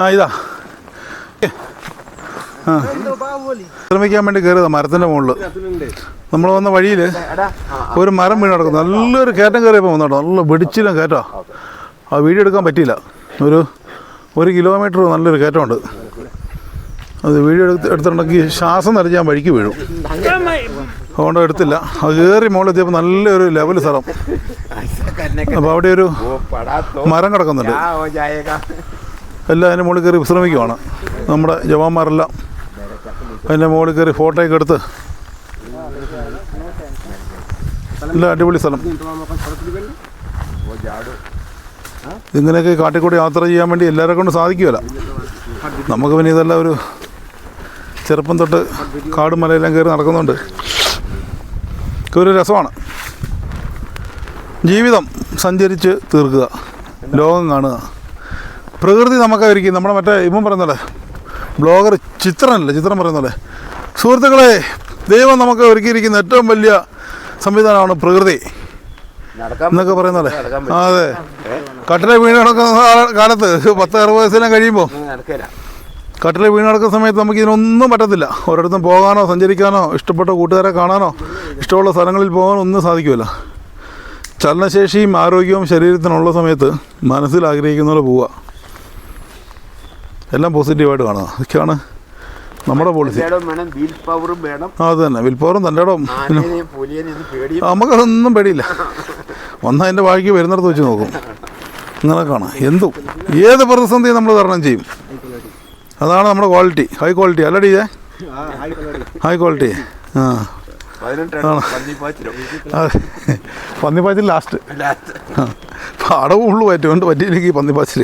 ആ ഇതാ. ശ്രമിക്കാൻ വേണ്ടി കയറിയതാ മരത്തിന്റെ മുകളിൽ നമ്മൾ വന്ന വഴിയിൽ ഒരു മരം വീണ് കിടക്കുന്നു. നല്ലൊരു കയറ്റം കയറിയപ്പോ വന്നു നല്ല വെടിച്ചിലും കയറ്റോ. ആ വീഡിയോ എടുക്കാൻ പറ്റിയില്ല. ഒരു ഒരു കിലോമീറ്റർ നല്ലൊരു കയറ്റമുണ്ട്. അത് വീഡിയോ എടുത്ത് എടുത്തിട്ടുണ്ടെങ്കിൽ ശ്വാസം നിറച്ച് ഞാൻ വഴിക്ക് വീഴും. അതുകൊണ്ട് എടുത്തില്ല. അത് കയറി മുകളിലെത്തിയപ്പോൾ നല്ലൊരു ലെവൽ സ്ഥലം. അപ്പോൾ അവിടെ ഒരു മരം കിടക്കുന്നുണ്ട്. എല്ലാം അതിന്റെ മുകളിൽ കയറി വിശ്രമിക്കുവാണ്. നമ്മുടെ ജവാന്മാരെല്ലാം അതിന്റെ മുകളിൽ കയറി ഫോട്ടോയൊക്കെ എടുത്ത് നല്ല അടിപൊളി സ്ഥലം. ഇങ്ങനെയൊക്കെ കാട്ടിക്കൂടി യാത്ര ചെയ്യാൻ വേണ്ടി എല്ലാവരെ കൊണ്ട് സാധിക്കുമല്ല നമുക്ക് പിന്നെ ഇതെല്ലാം ഒരു ചെറുപ്പം തൊട്ട് കാടും മലയെല്ലാം കയറി നടക്കുന്നുണ്ട്. ഒരു രസമാണ്. ജീവിതം സഞ്ചരിച്ച് തീർക്കുക. ലോകം കാണുക. പ്രകൃതി നമുക്ക് ഒരുക്കി നമ്മുടെ മറ്റേ ഇപ്പം പറയുന്നത് ബ്ലോഗർ ചിത്രമല്ലേ ചിത്രം പറയുന്നത് സുഹൃത്തുക്കളെ ദൈവം നമുക്ക് ഒരുക്കിയിരിക്കുന്ന ഏറ്റവും വലിയ സംവിധാനമാണ് പ്രകൃതി എന്നൊക്കെ നടക്കാൻ അതെ. കട്ടിലെ വീണ് കിടക്കുന്ന കാലത്ത് പത്ത് അറുപത് വയസ്സിനെ കഴിയുമ്പോൾ കട്ടിലെ വീണ് കിടക്കുന്ന സമയത്ത് നമുക്ക് ഇതിനൊന്നും പറ്റത്തില്ല. ഒരിടത്തും പോകാനോ സഞ്ചരിക്കാനോ ഇഷ്ടപ്പെട്ട കൂട്ടുകാരെ കാണാനോ ഇഷ്ടമുള്ള സ്ഥലങ്ങളിൽ പോകാനോ ഒന്നും സാധിക്കുമല്ല ചലനശേഷിയും ആരോഗ്യവും ശരീരത്തിനുള്ള സമയത്ത് മനസ്സിൽ ആഗ്രഹിക്കുന്ന പോലെ പോവുക. എല്ലാം പോസിറ്റീവായിട്ട് കാണുക. അതൊക്കെയാണ് നമ്മുടെ പോളിസി വീൽ പവറും അത് തന്നെ. വിൽപ്പവറും തന്റെ ഇടം നമുക്കതൊന്നും പേടിയില്ല. വന്നാൽ അതിന്റെ വാഴിക്ക് വരുന്നിടത്ത് വെച്ച് നോക്കും. അങ്ങനെയൊക്കെയാണ് എന്തും. ഏത് പ്രതിസന്ധിയും നമ്മൾ തരണം ചെയ്യും. അതാണ് നമ്മുടെ ക്വാളിറ്റി ഹൈ ക്വാളിറ്റി അല്ല ഇതേ? ഹൈ ക്വാളിറ്റി ആ. പന്നിപ്പാച്ചിൽ ലാസ്റ്റ് അടവും ഉള്ളു പറ്റുകൊണ്ട് പറ്റിയില്ലെങ്കിൽ പന്നിപ്പാച്ചിൽ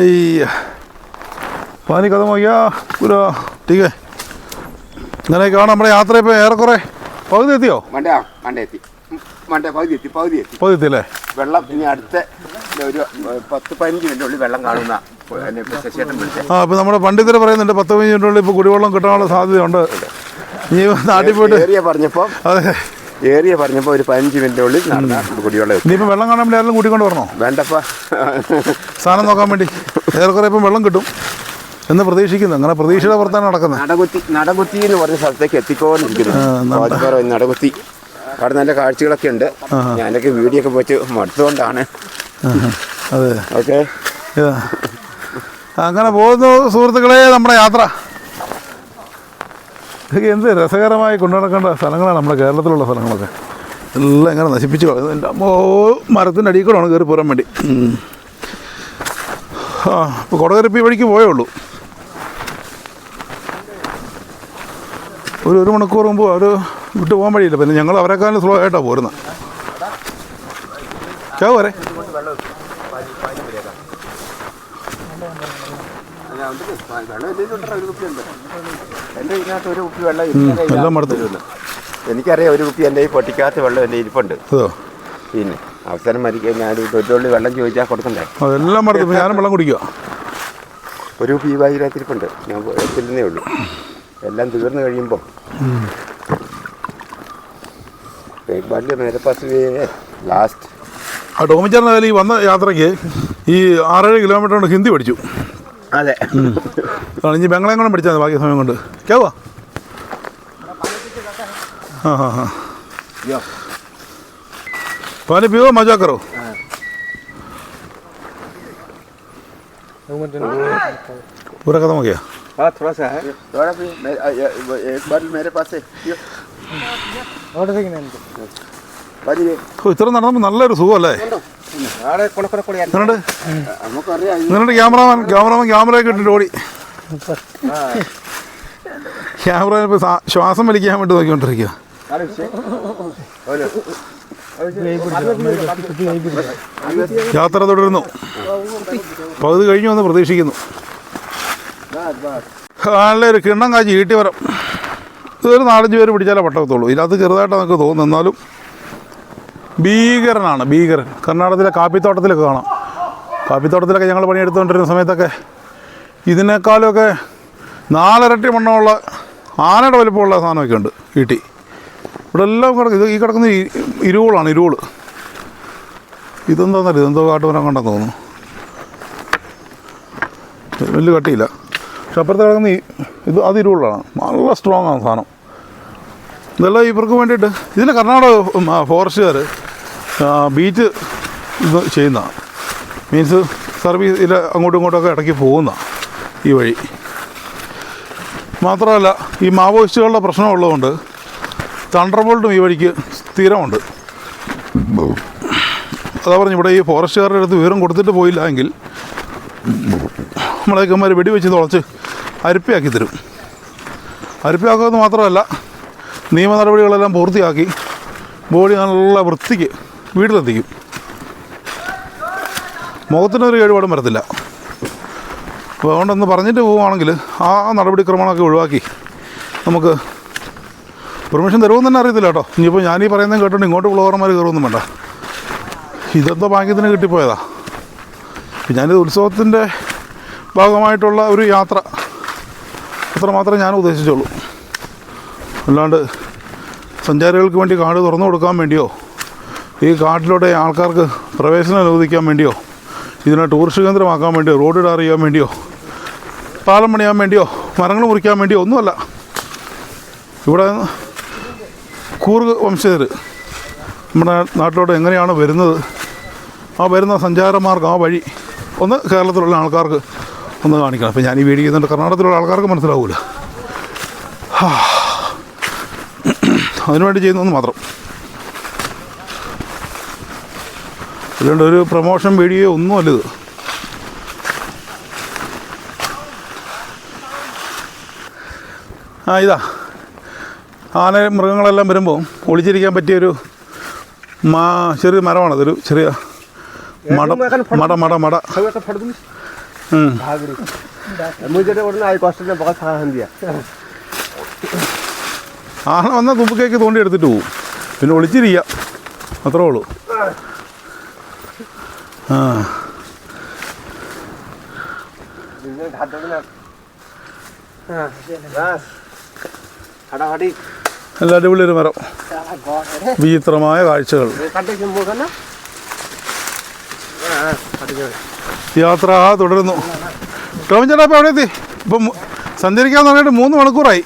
ഈ പാനി കഥ നോക്കിയാ ഒരു ടീക്കേ ഇങ്ങനെയൊക്കെയാണ് നമ്മുടെ യാത്ര ഇപ്പോൾ ഏറെക്കുറെ പകുതി എത്തിയോ? മണ്ട മണ്ട എത്തി. മണ്ട പകുതി എത്തി പകുതി എത്തി. പകുതി എത്തിയല്ലേ? വെള്ളം ഇനി അടുത്ത ഒരു പത്ത് പതിനഞ്ച് മിനിറ്റ് ഉള്ളിൽ വെള്ളം കാണുന്ന ഇപ്പൊ ആ ഇപ്പം നമ്മുടെ പണ്ഡിതർ പറയുന്നുണ്ട് പത്ത് പതിനഞ്ച് മിനിറ്റുള്ളിൽ ഇപ്പോൾ കുടിവെള്ളം കിട്ടാനുള്ള സാധ്യതയുണ്ട്. നീ നാട്ടിൽ പോയിട്ട് ഏറിയ പറഞ്ഞപ്പോ അതെ. ഏറിയ പറഞ്ഞപ്പോ ഒരു പതിനഞ്ച് മിനിറ്റിനുള്ളിൽ നടന്ന കുടിവെള്ളം ഇപ്പൊ വെള്ളം കാണാൻ വേണ്ടി ആരെങ്കിലും കൂട്ടിക്കൊണ്ട് വരണോ? വേണ്ടപ്പ. സാധനം നോക്കാൻ വേണ്ടി. ഏറെക്കുറെ ഇപ്പം വെള്ളം കിട്ടും. എന്ന് പ്രതീക്ഷിക്കുന്നു. അങ്ങനെ പ്രതീക്ഷയുടെ പുറത്താണ് നടക്കുന്നത്. നടകുത്തി നടകുത്തി എന്ന് പറഞ്ഞ സ്ഥലത്തേക്ക് എത്തിക്കോണ്ടിരിക്കുന്നു പാതിക്കാറോ നടകുത്തി. അവിടെ നല്ല കാഴ്ചകളൊക്കെ ഉണ്ട്. ഞാനൊക്കെ വീഡിയോ ഒക്കെ വെച്ച് മടുത്തുകൊണ്ടാണ് അതെ. ഓക്കെ. അങ്ങനെ പോകുന്നു സുഹൃത്തുക്കളെ നമ്മുടെ യാത്ര. ഇതൊക്കെ എന്ത് രസകരമായി കൊണ്ടുനടക്കേണ്ട സ്ഥലങ്ങളാണ് നമ്മുടെ കേരളത്തിലുള്ള സ്ഥലങ്ങളൊക്കെ. എല്ലാം ഇങ്ങനെ നശിപ്പിച്ച് കളയുന്നു എന്റെ അമ്മോ മരത്തിന്റെ അടിയിൽ കൂടെയാണ് കയറി പോരാൻ വേണ്ടി. ആ ഇപ്പോൾ കൊടകരപ്പി വഴിക്ക് പോയേ ഉള്ളൂ. ഒരു ഒരു മണിക്കൂർ മുമ്പ് അവർ വിട്ടു പോകാൻ വഴിയില്ല. പിന്നെ ഞങ്ങൾ അവരെക്കാളും സ്ലോ ആയിട്ടാണ് പോരുന്നത് ക്യാ പോരെ വെള്ളം എനിക്കറിയാം ഒരു കുപ്പി എന്റെ ഈ പൊട്ടിക്കാത്ത വെള്ളം എന്റെ ഇരിപ്പുണ്ട്. പിന്നെ അവസരം മരിക്കാൻ ഞാൻ ഒരു വെള്ളം ചോദിച്ചാൽ കൊടുക്കണ്ടേ? അതെല്ലാം ഞാനും വെള്ളം കുടിക്കുക ഒരു കുപ്പി ഈ വായിരത്തിരിപ്പുണ്ട് ഞാൻ എത്തില്ലെന്നേ ഉള്ളൂ. എല്ലാം തീർന്നു കഴിയുമ്പോൾ ബാല്യ മേരെ പാസ് ലാസ്റ്റ് ആ ടോമിച്ചാറിനായാലും ഈ വന്ന യാത്രയ്ക്ക് ഈ ആറേഴ് കിലോമീറ്റർ കൊണ്ട് ഹിന്ദി പഠിച്ചു അതെ കാരണം ഇനി ബംഗ്ലാം കൂടെ പഠിച്ചാൽ മതി ബാക്കി സമയം കൊണ്ട് കേവാ हाँ हाँ हाँ पानी पियो मजा करो पूरा खत्म हो गया हाँ थोड़ा सा है थोड़ा भी मैं- अ- अ- एक बार मेरे पास है यो। बाजी रे। ഓ ഇത്ര നടന്നപ്പോൾ നല്ലൊരു സുഖമല്ലേ എന്നിട്ട് നമുക്കറിയാം ഇത് എന്നിട്ട് ക്യാമറാമാൻ ക്യാമറാമാൻ ക്യാമറയൊക്കെ ഇട്ടിട്ട് ഓടി ക്യാമറ ഇപ്പോൾ ശ്വാസം വലിക്കാൻ വേണ്ടി നോക്കിക്കൊണ്ടിരിക്കുക ആരെ വിഷയം? ഓലോ. യാത്ര തുടരുന്നു പകുതി കഴിഞ്ഞു എന്ന് പ്രതീക്ഷിക്കുന്നു നല്ലൊരു കിണ്ണം കാച്ചി ഈട്ടി വരം. ഇതൊരു നാലഞ്ച് പേര് പിടിച്ചാലേ പട്ടത്തുള്ളൂ ഇതിനകത്ത് ചെറുതായിട്ട് നമുക്ക് തോന്നുന്നു എന്നാലും ഭീകരനാണ് ഭീകരൻ. കർണാടകത്തിലെ കാപ്പിത്തോട്ടത്തിലൊക്കെ കാണാം. കാപ്പിത്തോട്ടത്തിലൊക്കെ ഞങ്ങൾ പണിയെടുത്തുകൊണ്ടിരുന്ന സമയത്തൊക്കെ ഇതിനേക്കാളൊക്കെ നാലരട്ടി മണ്ണമുള്ള ആനയുടെ വലിപ്പമുള്ള സാധനമൊക്കെ ഉണ്ട് ഈട്ടി. ഇവിടെ എല്ലാം കിടക്കും ഇത് ഈ കിടക്കുന്ന ഈ ഇരുവുകളാണ് ഇരുവുകൾ ഇതെന്താന്നറിയ ഇതെന്തോ കാട്ടുമരം കണ്ടെന്ന് തോന്നുന്നു. വലിയ കട്ടിയില്ല. പക്ഷെ അപ്പുറത്ത് കിടക്കുന്ന ഇത് അത് ഇരുവുള്ളതാണ് നല്ല സ്ട്രോങ് ആണ് സാധനം. ഇതെല്ലാം ഇവർക്ക് വേണ്ടിയിട്ട് ഇതിന് കർണാടക ഫോറസ്റ്റുകാർ ബീച്ച് ഇത് ചെയ്യുന്നതാണ് മീൻസ് സർവീസ് ഇതിൽ അങ്ങോട്ടും ഇങ്ങോട്ടൊക്കെ ഇടയ്ക്ക് പോകുന്ന ഈ വഴി. മാത്രമല്ല ഈ മാവോയിസ്റ്റുകളുടെ പ്രശ്നമുള്ളതുകൊണ്ട് തണ്ടർബോൾട്ടും ഈ വഴിക്ക് സ്ഥിരമുണ്ട്. അതാ പറഞ്ഞു ഇവിടെ ഈ ഫോറസ്റ്റുകാരുടെ അടുത്ത് വിവരം കൊടുത്തിട്ട് പോയില്ല എങ്കിൽ നമ്മളേക്കന്മാർ വെടിവെച്ച് തുളച്ച് അരിപ്പയാക്കി തരും. അരിപ്പയാക്കുന്നത് മാത്രമല്ല നിയമ നടപടികളെല്ലാം പൂർത്തിയാക്കി ബോഡി നല്ല വൃത്തിക്ക് വീട്ടിലെത്തിക്കും. മുഖത്തിനൊരു കേടുപാടും വരത്തില്ല. അപ്പോൾ അതുകൊണ്ടൊന്ന് പറഞ്ഞിട്ട് പോവുകയാണെങ്കിൽ ആ നടപടിക്രമങ്ങളൊക്കെ ഒഴിവാക്കി നമുക്ക് പെർമിഷൻ തരുമെന്ന് തന്നെ അറിയത്തില്ല കേട്ടോ. ഇനിയിപ്പോൾ ഞാനീ പറയുന്നത് കേട്ടോണ്ട് ഇങ്ങോട്ട് ഫ്ലോവർമാർ കയറുമൊന്നും വേണ്ട. ഇതെന്തോ ഭാഗ്യത്തിന് കിട്ടിപ്പോയതാ. ഞാനിത് ഉത്സവത്തിന്റെ ഭാഗമായിട്ടുള്ള ഒരു യാത്ര അത്ര മാത്രമേ ഞാൻ ഉദ്ദേശിച്ചുള്ളൂ. അല്ലാണ്ട് സഞ്ചാരികൾക്ക് വേണ്ടി കാട് തുറന്നു കൊടുക്കാൻ വേണ്ടിയോ ഈ കാട്ടിലൂടെ ആൾക്കാർക്ക് പ്രവേശനം അനുവദിക്കാൻ വേണ്ടിയോ ഇതിനെ ടൂറിസ്റ്റ് കേന്ദ്രമാക്കാൻ വേണ്ടിയോ റോഡ് ടാർ ചെയ്യാൻ വേണ്ടിയോ പാലം പണിയാൻ വേണ്ടിയോ മരങ്ങൾ മുറിക്കാൻ വേണ്ടിയോ ഒന്നുമല്ല. ഇവിടെ കൂർഗ് വംശജർ നമ്മുടെ നാട്ടിലോട്ട് എങ്ങനെയാണ് വരുന്നത്? ആ വരുന്ന സഞ്ചാരമാർഗം ആ വഴി ഒന്ന് കേരളത്തിലുള്ള ആൾക്കാർക്ക് ഒന്ന് കാണിക്കണം. അപ്പം ഞാൻ ഈ വീഡിയോ ചെയ്യുന്നുണ്ട്. കർണാടകത്തിലുള്ള ആൾക്കാർക്ക് മനസ്സിലാവില്ല അതിനുവേണ്ടി ചെയ്യുന്നതെന്ന് മാത്രം. അതുകൊണ്ട് ഒരു പ്രൊമോഷൻ വീഡിയോ ഒന്നുമല്ല ഇത്. ആ ഇതാ. ആന മൃഗങ്ങളെല്ലാം വരുമ്പോൾ ഒളിച്ചിരിക്കാൻ പറ്റിയൊരു മാ ചെറിയ മരമാണ്. അതൊരു ചെറിയ മട മട മട മട. सगळं फड तुम्ही ഉം. मुझे वरून आई कॉस्टने बघा सहा दिया ആന വന്നാൽ തുമ്പക്കേക്ക് തോണ്ടി എടുത്തിട്ട് പോകും പിന്നെ ഒളിച്ചിരിക്കുക അത്രേ ഉള്ളൂ ആ हाडाहाडी നല്ല അടിപൊളി ഒരു മരം വിചിത്രമായ കാഴ്ചകൾ काटायची मोठं ना യാത്ര തുടരുന്നു. ടോമിൻ ചേട്ടാ ഇപ്പോൾ എവിടെ എത്തി ഇപ്പം സഞ്ചരിക്കാൻ തുടങ്ങിയിട്ട് മൂന്ന് മണിക്കൂറായി.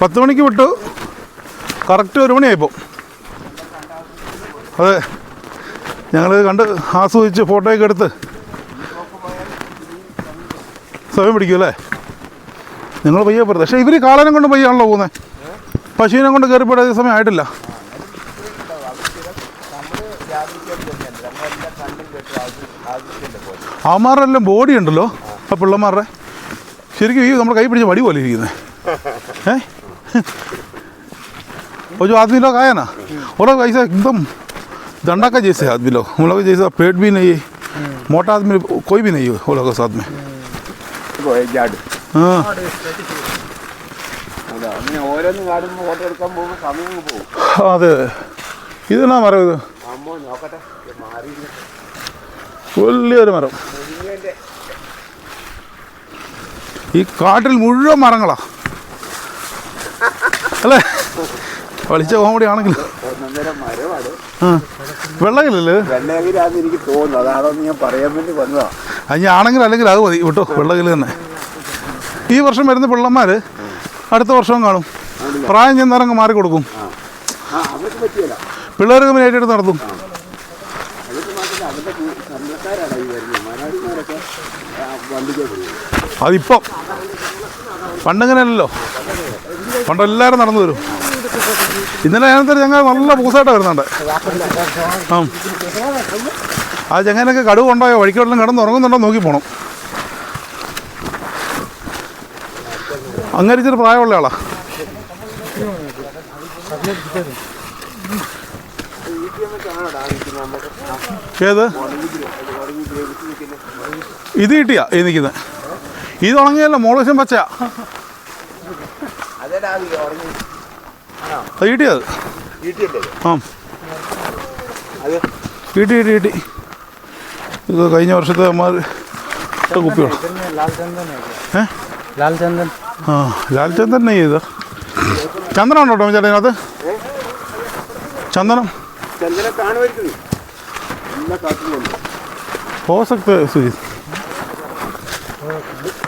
പത്ത് മണിക്ക് വിട്ടു. കറക്റ്റ് ഒരു മണിയായിപ്പോൾ അതെ. ഞങ്ങൾ കണ്ട് ആസ്വദിച്ച് ഫോട്ടോയൊക്കെ എടുത്ത് സമയം പിടിക്കും അല്ലേ? നിങ്ങൾ പയ്യെ പോരുത്. പക്ഷേ ഇവർ കാളനം കൊണ്ട് പയ്യാണല്ലോ പോകുന്നത് പശുവിനെ കൊണ്ട് കയറിപ്പോയിട്ട് അധികം സമയം ആയിട്ടില്ല. അവന്മാരുടെ എല്ലാം ബോഡി ഉണ്ടല്ലോ ആ പിള്ളമാരുടെ ശരിക്കും ഈ നമ്മുടെ കൈ പിടിച്ച വടി പോലെ ഇരിക്കുന്നത് ഏ और जो आदमी लोग आया ना वो लोग ऐसा एकदम डंडा का जैसे आदमी लोग हम लोग जैसा पेट भी नहीं है मोटा आदमी कोई भी नहीं है वो लोग के साथ में ജാട് हाँ അതാ ഇതെന്നാ മരം ഇത്? വലിയൊരു മരം. ഈ കാട്ടിൽ മുഴുവൻ മരങ്ങളാ. അല്ലേ? വലിച്ച കോമഡി ആണെങ്കിൽ. ഒന്നൊന്നര മരമാണ്. ആ വെള്ളകില്ലല്ലേ വെള്ളയകിലാന്ന് എനിക്ക് തോന്നുന്നു അതാണോന്ന് ഞാൻ പറയാൻ വേണ്ടി വന്നതാ. അഞ്ഞ ആണെങ്കിൽ അല്ലെങ്കിൽ അത് മതി. വിട്ടോ വെള്ളകിൽ തന്നെ. ഈ വർഷം വരുന്ന പിള്ളന്മാർ അടുത്ത വർഷവും കാണും. പ്രായം ചെന്നറങ്ങ് മാറി കൊടുക്കും പിള്ളേർ കമ്പനി ഏറ്റെടുത്ത് നടത്തും അതിപ്പം പണ്ടങ്ങനെയല്ലല്ലോ. പണ്ട് എല്ലാവരും നടന്നു വരും. ഇന്നലെ അതിനകത്ത് ഞങ്ങൾ നല്ല പൂസായിട്ട് വരുന്നുണ്ട് ആ ആ ചെങ്ങനൊക്കെ കടുവ് ഉണ്ടായോ വഴിക്കോട്ടെല്ലാം കിടന്ന് ഉറങ്ങുന്നുണ്ടോ നോക്കി പോണം. അങ്ങനെ ഇച്ചിരി പ്രായമുള്ള ആളാ. ഏത്? ഇത് കിട്ടിയാ ഈ നിൽക്കുന്നത് ഇത് ഉണങ്ങിയല്ല മോളശം പച്ച. അത് കിട്ടിയത് ആ. കിട്ടി കിട്ടി കിട്ടി. ഇത് കഴിഞ്ഞ വർഷത്തെ അമ്മമാർ കുപ്പിയാണ് ഏ? ലാൽചന്ദൻ ആ ലാൽചന്ദൻ നെയ്യ് ചെയ്ത ചന്ദനം ഉണ്ടോ ചേട്ടാ ചന്ദനം. ചന്ദ്രനെ കാണുമായിരിക്കും എല്ലാ കാട്ടിലുണ്ട് हो सकते हैं सुजीत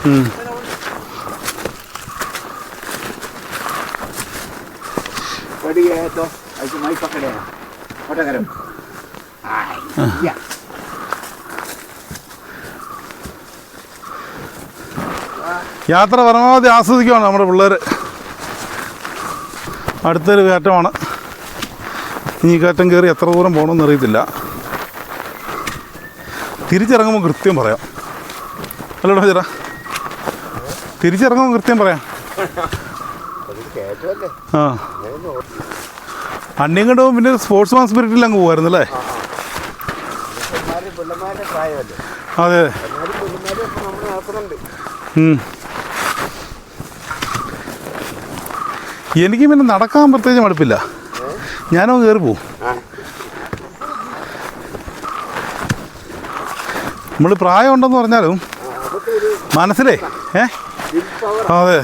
ഉം. Pwede kaya ito. Ay, may pa kaya. Pwede ka rin. Ay, yeah. യാത്ര പരമാവധി ആസ്വദിക്കുകയാണ് നമ്മുടെ പിള്ളേർ അടുത്തൊരു കയറ്റമാണ് ഇനി കയറ്റം കയറി എത്ര ദൂരം പോകണമെന്ന് അറിയത്തില്ല. തിരിച്ചിറങ്ങുമ്പോൾ കൃത്യം പറയാം. അല്ലടാ ചേട്ടാ? തിരിച്ചിറങ്ങുമ്പോൾ കൃത്യം പറയാം. ആ. അണ്ണിയും കണ്ടു പിന്നെ സ്പോർട്സ് മാൻ സ്പിരിറ്റിൽ അങ്ങ് പോകുമായിരുന്നു അല്ലേ അതെ. എനിക്ക് പിന്നെ നടക്കാൻ പ്രത്യേകിച്ച് മടുപ്പില്ല. ഞാനോ കയറി പോവും. നമ്മൾ പ്രായമുണ്ടെന്ന് പറഞ്ഞാലും? മനസ്സിലേ? ഏ? അതെ.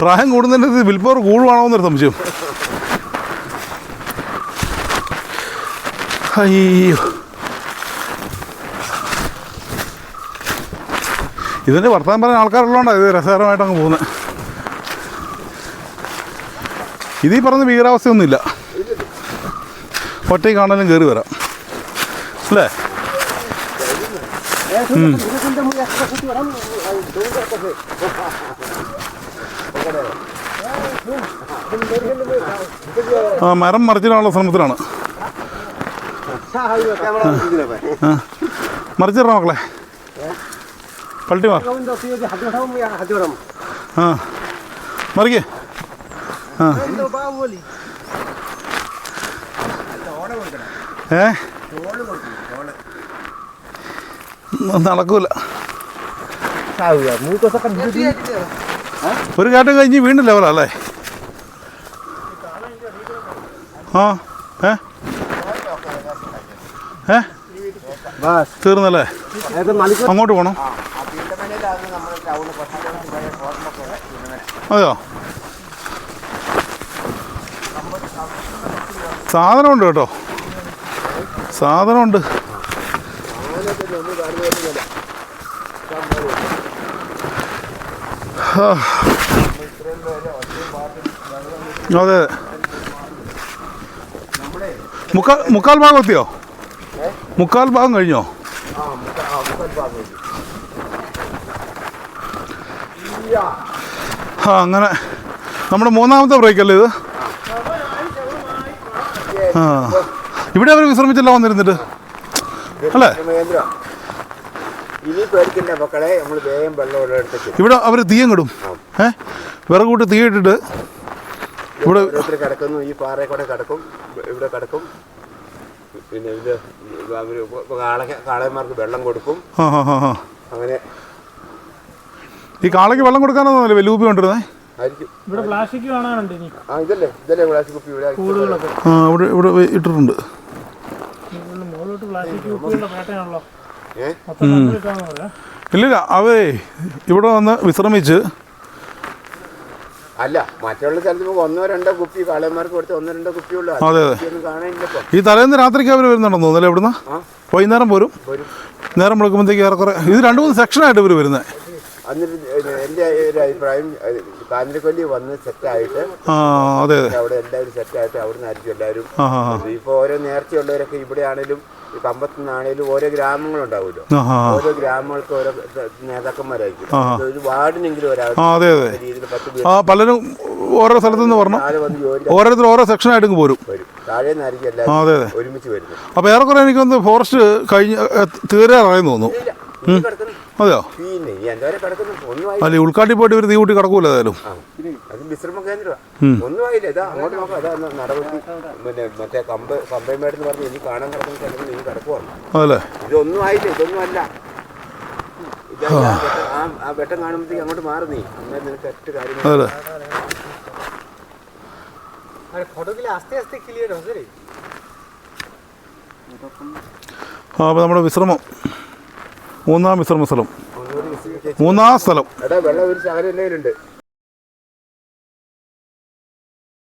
പ്രായം കൂടുന്നതിന്റെ വിൽ പവർ കൂടുവാണോ എന്നൊരു സംശയം. അയ്യോ. ഇതിന്റെ വർത്തമാനം പറയാൻ ആൾക്കാരുള്ളതുകൊണ്ടാണ് ഇത് രസകരമായിട്ടങ്ങ് പോകുന്നത് ഇതീ പറഞ്ഞ ഭീകരാവസ്ഥയൊന്നുമില്ല. ഒറ്റയ്ക്ക് കാണാനും കയറി വരാം. അല്ലേ? ആ മരം മറിച്ചിടാനുള്ള ശ്രമത്തിലാണ്. മറിച്ചിടാം മക്കളെ? പൾട്ടി ആ. മറിക്കേ. ഏ? നടക്കൂല. ഒരു കാട്ടം കഴിഞ്ഞ് വീണ്ടും ലെവലല്ലേ ആ. ഏ? തീർന്നല്ലേ? അങ്ങോട്ട് പോകണം അതെയോ? സാധനമുണ്ട് കേട്ടോ. സാധനമുണ്ട്. അതെ. മുക്കാൽ മുക്കാൽ ഭാഗം എത്തിയോ? മുക്കാൽ ഭാഗം കഴിഞ്ഞോ? ആ അങ്ങനെ. നമ്മുടെ മൂന്നാമത്തെ ബ്രേക്കല്ലേ ഇത്? ഇവിടെ അവർ വിശ്രമിച്ചല്ല വന്നിരുന്നിട്ട്? അല്ലേ? ഇവിടെ അവർ തീയം കിടും ഏ? വിറക് തീ തീയിട്ടിട്ട് ഇവിടെ കിടക്കുന്നു ഈ പാറയിൽ കൂടെ കിടക്കും ഇവിടെ കിടക്കും. പിന്നെ ഇത് കാളന്മാർക്ക് വെള്ളം കൊടുക്കും. അങ്ങനെ. ഈ കാളയ്ക്ക് വെള്ളം കൊടുക്കാനൊന്നുമല്ലേ വലിയ കൊണ്ടിരുന്നേ ആയിരിക്കും ഇവിടെ പ്ലാസ്റ്റിക് കാണാനുണ്ട് ഇനി. ആ ഇതല്ലേ ഇതല്ലേ പ്ലാസ്റ്റിക് കുപ്പി ഇവിടെ കൂടുകളൊക്കെ ആ ഇവിടെ ഇവിടെ ഇട്ടിട്ടുണ്ട്. മുകളിലോട്ട് പ്ലാസ്റ്റിക് കുപ്പികളുടെ ഇല്ലില്ല അവേ ഇവിടെ വന്ന് വിശ്രമിച്ച്. അല്ല മറ്റുള്ള സ്ഥലത്ത് നമുക്ക് ഒന്നോ രണ്ടോ കുപ്പി കാളന്മാർക്ക് കൊടുത്ത് ഒന്നോ രണ്ടോ കുപ്പിയുള്ളൂ അതെ, അതെ. ഈ തലേന്ന് രാത്രിക്ക് അവർ വരുന്നുണ്ടെന്ന് തോന്നുന്നല്ലേ ഇവിടുന്ന്? വൈകുന്നേരം പോരും. നേരം വിളിക്കുമ്പോഴത്തേക്ക് ഏറെക്കുറെ ഇത് രണ്ട് മൂന്ന് സെക്ഷനായിട്ട് ഇവർ വരുന്നത് എന്നിട്ട് എന്റെ ഒരു അഭിപ്രായം കാഞ്ഞിരക്കൊല്ലി വന്ന് സെറ്റായിട്ട് ആ അതെ അതെ. അവിടെ എല്ലാവരും സെറ്റായിട്ട് അവിടെ നിന്നായിരിക്കും എല്ലാവരും. ആ ആ ആ. ഇപ്പോൾ ഓരോ നേർച്ചയുള്ളവരൊക്കെ ഇവിടെ ഈ ഓരോ ഗ്രാമങ്ങളുണ്ടാവുമല്ലോ. ഓരോ ഗ്രാമങ്ങൾക്ക് ഓരോ നേതാക്കന്മാരായിരിക്കും. ഒരു വാർഡിനെങ്കിലും ഒരാൾ രീതിയിൽ പത്ത് പലരും ഓരോ സ്ഥലത്തു നിന്ന് പറഞ്ഞു ഓരോരുത്തർ ഓരോ സെക്ഷനായിട്ട് ആയിട്ട് പോരും. വരും. താഴെ നിന്നായിരിക്കും എല്ലാവരും ഒരുമിച്ച് വരുന്നത്. അപ്പോൾ ഏറെക്കുറെ എനിക്കൊന്ന് ഫോറസ്റ്റ് കഴിഞ്ഞ് തീരാറായെന്ന് തോന്നുന്നു. അതെയോ? അല്ല ഉൾക്കാട്ടിൽ പോയിട്ട് ഒരു തീ കൂട്ടി കിടക്കൂല ഏതായാലും. വിശ്രമ കേന്ദ്രമാണ് ഒന്നും ഇതൊന്നും ആയില്ല. ഇതൊന്നും അല്ല. ആ. നമ്മുടെ വിശ്രമം. മൂന്നാം വിശ്രമ സ്ഥലം. മൂന്നാം സ്ഥലം